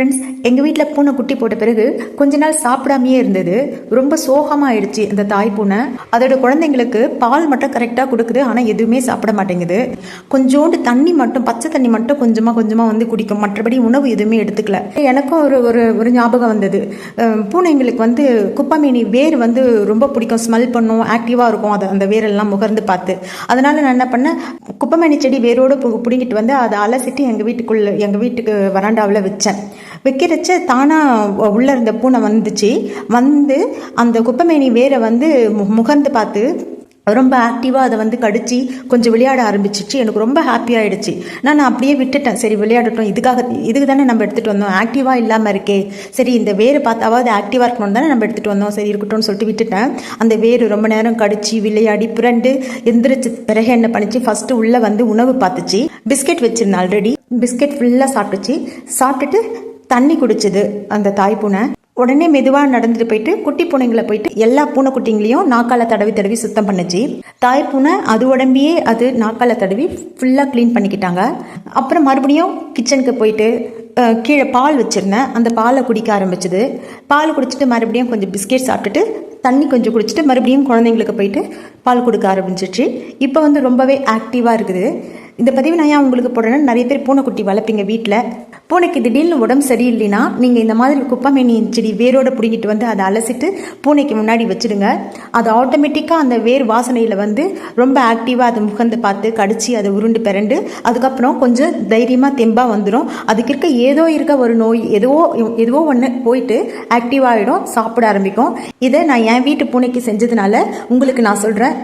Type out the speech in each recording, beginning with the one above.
Friends எங்கள் வீட்டில் பூனை குட்டி போட்ட பிறகு கொஞ்ச நாள் சாப்பிடாமையே இருந்தது. ரொம்ப சோகமாயிடுச்சு இந்த தாய் பூனை. அதோட குழந்தைங்களுக்கு பால் மட்டும் கரெக்டாக கொடுக்குது. ஆனால் எதுவுமே சாப்பிட மாட்டேங்குது. கொஞ்சோண்டு தண்ணி மட்டும் பச்சை தண்ணி மட்டும் கொஞ்சமாக கொஞ்சமாக வந்து குடிக்கும். மற்றபடி உணவு எதுவுமே எடுத்துக்கல. எனக்கும் ஒரு ஒரு ஒரு ஞாபகம் வந்தது. பூனைங்களுக்கு வந்து குப்பமேனி வேர் வந்து ரொம்ப பிடிக்கும். ஸ்மெல் பண்ணும் ஆக்டிவாக இருக்கும். அதை அந்த வேரெல்லாம் முகர்ந்து பார்த்து. அதனால் நான் என்ன பண்ணேன் குப்பமேனி செடி வேரோடு பு- பிடுங்கிட்டு வந்து அதை அலசிட்டு எங்கள் வீட்டுக்குள்ளே எங்கள் வீட்டுக்கு வராண்டாவில் வச்சேன். வைக்கிறச்ச தானாக உள்ளே இருந்த பூனை வந்துச்சு. வந்து அந்த குப்பமேனி வேரை வந்து மு- முகர்ந்து பார்த்து ரொம்ப ஆக்டிவாக அதை வந்து கடிச்சு கொஞ்சம் விளையாட ஆரம்பிச்சிச்சு. எனக்கு ரொம்ப ஹாப்பியாகிடுச்சு நான் அப்படியே விட்டுட்டேன். சரி விளையாடட்டும். இதுக்காக இதுக்கு தானே நம்ம எடுத்துகிட்டு வந்தோம். ஆக்டிவாக இல்லாமல் இருக்கே. சரி இந்த வேறு பார்த்தாவது ஆக்டிவாக இருக்கணும் தானே நம்ம எடுத்துகிட்டு வந்தோம். சரி இருக்கட்டும்னு சொல்லிட்டு விட்டுட்டேன். அந்த வேறு ரொம்ப நேரம் கடிச்சு விளையாடி புரண்டு எந்திரிச்சு பிறகு என்ன பண்ணிச்சு? ஃபஸ்ட்டு உள்ளே வந்து உணவு பார்த்துச்சு. பிஸ்கெட் வச்சுருந்தேன் ஆல்ரெடி பிஸ்கெட் ஃபுல்லாக சாப்பிட்டுச்சு. சாப்பிட்டுட்டு தண்ணி குடிச்சது அந்த தாய் பூனை. உடனே மெதுவாக நடந்துட்டு போயிட்டு குட்டி பூனைங்களை போயிட்டு எல்லா பூனைக்குட்டிங்களையும் நாக்கால தடவி தடவி சுத்தம் பண்ணுச்சு. தாய் பூனை அது உடம்பியே அது நாக்கால தடவி ஃபுல்லாக க்ளீன் பண்ணிக்கிட்டாங்க. அப்புறம் மறுபடியும் கிச்சனுக்கு போயிட்டு கீழே பால் வச்சுருந்தேன். அந்த பாலை குடிக்க ஆரம்பிச்சது. பால் குடிச்சிட்டு மறுபடியும் கொஞ்சம் பிஸ்கெட் சாப்பிட்டுட்டு தண்ணி கொஞ்சம் குடிச்சிட்டு மறுபடியும் குழந்தைங்களுக்கு போயிட்டு பால் கொடுக்க ஆரம்பிச்சிச்சு. இப்போ வந்து ரொம்பவே ஆக்டிவாக இருக்குது. இந்த பதிவு நான் ஏன் உங்களுக்கு போடுறேன்னா நிறைய பேர் பூனைக்குட்டி வளர்ப்பீங்க வீட்டில் பூனைக்கு திடீர்னு உடம்பு சரியில்லைன்னா நீங்கள் இந்த மாதிரி குப்பமேனி செடி வேரோடு பிடிங்கிட்டு வந்து அதை அலசிட்டு பூனைக்கு முன்னாடி வச்சிடுங்க. அது ஆட்டோமேட்டிக்காக அந்த வேர் வாசனையில் வந்து ரொம்ப ஆக்டிவாக அதை முகந்து பார்த்து கடிச்சு அதை உருண்டு பிறண்டு அதுக்கப்புறம் கொஞ்சம் தைரியமாக தெம்பாக வந்துடும் அதுக்கு இருக்க ஏதோ இருக்க ஒரு நோய் எதுவோ எதுவோ ஒன்று போயிட்டு ஆக்டிவாகிடும் சாப்பிட ஆரம்பிக்கும். இதை நான் என் வீட்டு பூனைக்கு செஞ்சதுனால உங்களுக்கு நான் சொல்கிறேன்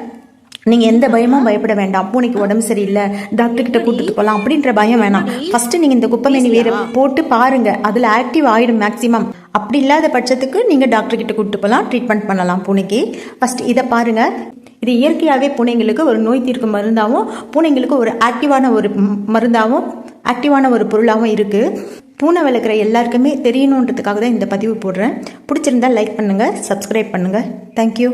நீங்கள் எந்த பயமும் பயப்பட வேண்டாம். பூனைக்கு உடம்பு சரியில்லை டாக்டர்கிட்ட கூட்டிட்டு போகலாம் அப்படின்ற பயம் வேணாம். ஃபஸ்ட்டு நீங்கள் இந்த குப்பமேனி வேறு போட்டு பாருங்க. அதில் ஆக்டிவ் ஆகிடும் மேக்ஸிமம் அப்படி இல்லாத பட்சத்துக்கு நீங்கள் டாக்டர்கிட்ட கூப்பிட்டு போகலாம் ட்ரீட்மெண்ட் பண்ணலாம் பூனைக்கு. ஃபஸ்ட்டு இதை பாருங்கள் இது இயற்கையாகவே பூனைங்களுக்கு ஒரு நோய் தீர்க்கும் மருந்தாகவும் பூனைங்களுக்கு ஒரு ஆக்டிவான ஒரு மருந்தாகவும் ஆக்டிவான ஒரு பொருளாகவும் இருக்குது பூனை வளர்க்குற எல்லாருக்குமே தெரியணுன்றதுக்காக தான் இந்த பதிவு போடுறேன். பிடிச்சிருந்தா லைக் பண்ணுங்கள் சப்ஸ்கிரைப் பண்ணுங்கள் தேங்க்யூ